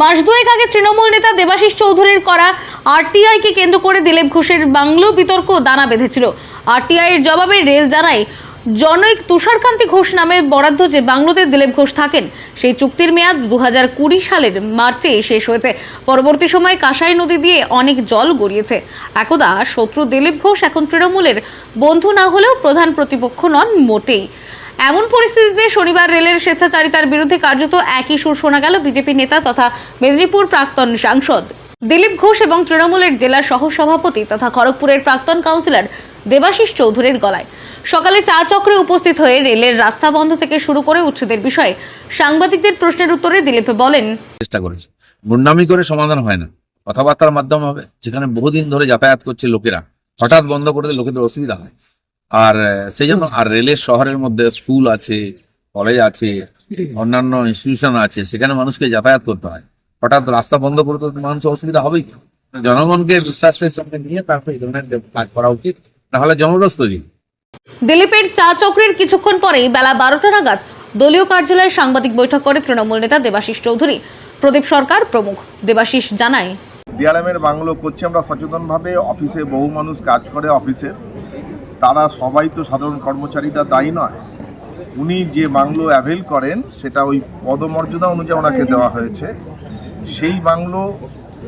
মাস দুয়েক আগে তৃণমূল নেতা দেবাশিস চৌধুরীর করা আরটিআই কে কেন্দ্র করে দিলীপ ঘোষের বাংলো বিতর্ক দানা বেঁধেছিল। আরটিআই এর জবাবে রেল জানায়, জনৈক তুষারকান্তি ঘোষ নামে বরাদ্দ যে বাংলোতে দিলীপ ঘোষ থাকেন, সেই চুক্তির মেয়াদ দু সালের মার্চে শেষ হয়েছে। পরবর্তী সময়ে কাঁসাই নদী দিয়ে অনেক জল গড়িয়েছে। একদা শত্রু দিলীপ ঘোষ এখন তৃণমূলের বন্ধু না হলেও প্রধান প্রতিপক্ষ নন মোটেই। এমন পরিস্থিতিতে শনিবার রেলের স্বেচ্ছাচারিতার বিরুদ্ধে কার্যত একই সুর শোনা গেল বিজেপি নেতা তথা মেদিনীপুর প্রাক্তন সাংসদ। দিলীপ ঘোষ এবং তৃণমূলের জেলা সহসভাপতি তথা খড়গপুরের প্রাক্তন কাউন্সিলর দেবাশিস চৌধুরীর গলায়। সকালে চা চক্রে উপস্থিত হয়ে রেলের রাস্তা বন্ধ থেকে শুরু করে উচ্ছেদের বিষয়ে সাংবাদিকদের প্রশ্নের উত্তরে দিলীপ বলেন, চেষ্টা করেছে। গুন্ডামি করে সমাধান হয় না। কথাবার্তার মাধ্যমে হবে, যেখানে বহুদিন ধরে যাতায়াত করছে লোকেরা। হঠাৎ বন্ধ করে লোকেদের অসুবিধা হয়। আর সেই জন্য আর রেলের শহরের মধ্যে স্কুল আছে কলেজ আছে অন্যান্য ইনস্টিটিউশন আছে সেখানে মানুষকে যাতায়াত করতে হয়। হঠাৎ রাস্তা বন্ধ করতে মানুষ অসুবিধা হবেই জনগণকে বিশ্বাসের সঙ্গে নিয়ে তারপরে এই ধরনের কাজ করা উচিত তাহলে জনরস তৈরি। দিলীপের চা চক্রের কিছুক্ষণ পরেই বেলা বারোটা নাগাদ দলীয় কার্যালয়ে সাংবাদিক বৈঠক করে তৃণমূল নেতা দেবাশিস চৌধুরী। প্রদীপ সরকার প্রমুখ। দেবাশিস জানায় ডিআরএমের বাংলো করছি আমরা সচেতনভাবে অফিসে বহু মানুষ কাজ করে অফিসের। তারা সবাই তো সাধারণ কর্মচারীরা দায়ী নয়। উনি যে বাংলো অ্যাভেল করেন, সেটা ওই পদমর্যাদা অনুযায়ী ওনাকে দেওয়া হয়েছে। সেই বাংলো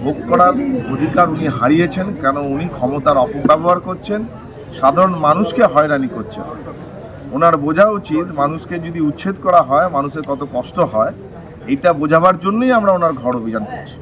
ভোগ করার অধিকার উনি হারিয়েছেন, কেন উনি ক্ষমতার অপব্যবহার করছেন, সাধারণ মানুষকে হয়রানি করছেন। ওনার বোঝা উচিত, মানুষকে যদি উচ্ছেদ করা হয়, মানুষের কত কষ্ট হয় এটা বোঝাবার জন্যই আমরা ওনার ঘর অভিযান করছি।